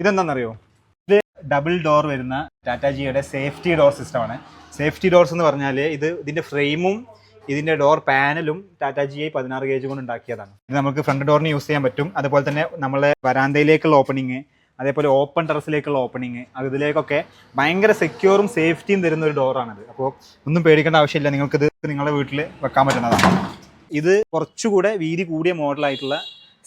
ഇതെന്താണെന്നറിയോ ഇത് double door വരുന്ന ടാറ്റാ ജിയുടെ സേഫ്റ്റി ഡോർ സിസ്റ്റമാണ് സേഫ്റ്റി ഡോർസ് എന്ന് പറഞ്ഞാൽ ഇത് ഇതിന്റെ ഫ്രെയിമും ഇതിന്റെ ഡോർ പാനലും ടാറ്റാ ജി ഐ പതിനാറ് ഗേജ് കൊണ്ട് ഉണ്ടാക്കിയതാണ്. ഇത് നമുക്ക് ഫ്രണ്ട് ഡോറിന് യൂസ് ചെയ്യാൻ പറ്റും. അതുപോലെ തന്നെ നമ്മളെ വരാന്തയിലേക്കുള്ള ഓപ്പണിങ് അതേപോലെ ഓപ്പൺ ടെറസിലേക്കുള്ള ഓപ്പണിങ് അതിലേക്കൊക്കെ ഭയങ്കര സെക്യൂറും സേഫ്റ്റിയും തരുന്ന ഒരു ഡോറാണിത് അപ്പോൾ ഒന്നും പേടിക്കേണ്ട ആവശ്യമില്ല. നിങ്ങൾക്കിത് നിങ്ങളുടെ വീട്ടിൽ വെക്കാൻ പറ്റുന്നതാണ്. ഇത് കുറച്ചുകൂടെ വീതി കൂടിയ മോഡലായിട്ടുള്ള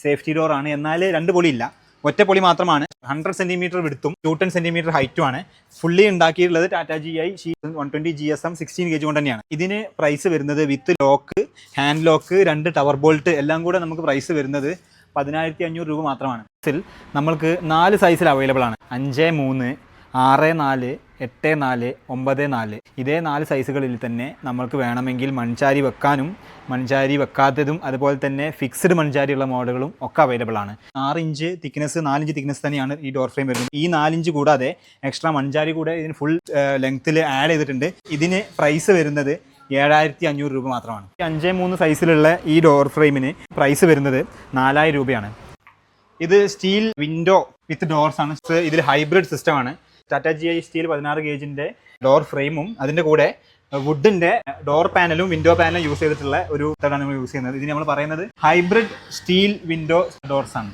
സേഫ്റ്റി ഡോറാണ് എന്നാൽ രണ്ട് പൊളിയില്ല. ഒറ്റ പൊളി മാത്രമാണ്. ഹൺഡ്രഡ് സെന്റിമീറ്റർ വിടുത്തും ടു ടെൻ സെന്റിമീറ്റർ ഹൈറ്റും ആണ്. ഫുള്ളി ഉണ്ടാക്കിയിട്ടുള്ളത് Tata G I sheet one twenty G S M sixteen K G കൊണ്ട് തന്നെയാണ്. ഇതിന് പ്രൈസ് വരുന്നത് വിത്ത് ലോക്ക് ഹാൻഡ് ലോക്ക് രണ്ട് ടവർ ബോൾട്ട് എല്ലാം കൂടെ നമുക്ക് പ്രൈസ് വരുന്നത് പതിനായിരത്തി അഞ്ഞൂറ് രൂപ മാത്രമാണ്. ഇതിൽ നമ്മൾക്ക് നാല് സൈസിൽ അവൈലബിൾ ആണ്. അഞ്ച് മൂന്ന് ആറ് നാല് എട്ട് നാല് ഒമ്പത് നാല്. ഇതേ നാല് സൈസുകളിൽ തന്നെ നമ്മൾക്ക് വേണമെങ്കിൽ മൺചാരി വെക്കാനും മൺചാരി വെക്കാത്തതും അതുപോലെ തന്നെ ഫിക്സ്ഡ് മൺചാരിയുള്ള മോഡലുകളും ഒക്കെ അവൈലബിൾ ആണ്. ആറ് ഇഞ്ച് തിക്നെസ് നാലിഞ്ച് തിക്നെസ് തന്നെയാണ് ഈ ഡോർ ഫ്രെയിം വരുന്നത്. ഈ നാലിഞ്ച് കൂടാതെ എക്സ്ട്രാ മൺചാരി കൂടെ ഇതിന് ഫുൾ ലെങ്ത്തിൽ ആഡ് ചെയ്തിട്ടുണ്ട്. ഇതിന് പ്രൈസ് വരുന്നത് ഏഴായിരത്തി അഞ്ഞൂറ് രൂപ മാത്രമാണ്. അഞ്ച് മൂന്ന് സൈസിലുള്ള ഈ ഡോർ ഫ്രെയിമിന് പ്രൈസ് വരുന്നത് നാലായിരം രൂപയാണ്. ഇത് സ്റ്റീൽ വിൻഡോ വിത്ത് ഡോർസ് ആണ്. ഇതിൽ ഹൈബ്രിഡ് സിസ്റ്റമാണ് ടാറ്റ ജി ഐ സ്റ്റീൽ പതിനാറ് ഗേജിന്റെ ഡോർ ഫ്രെയിമും അതിന്റെ കൂടെ വുഡിന്റെ ഡോർ പാനലും വിൻഡോ പാനലും യൂസ് ചെയ്തിട്ടുള്ള ഒരു ഇതാണ് നമ്മൾ യൂസ് ചെയ്യുന്നത്. ഇതിന് നമ്മൾ പറയുന്നത് ഹൈബ്രിഡ് സ്റ്റീൽ വിൻഡോ ഡോർസ് ആണ്.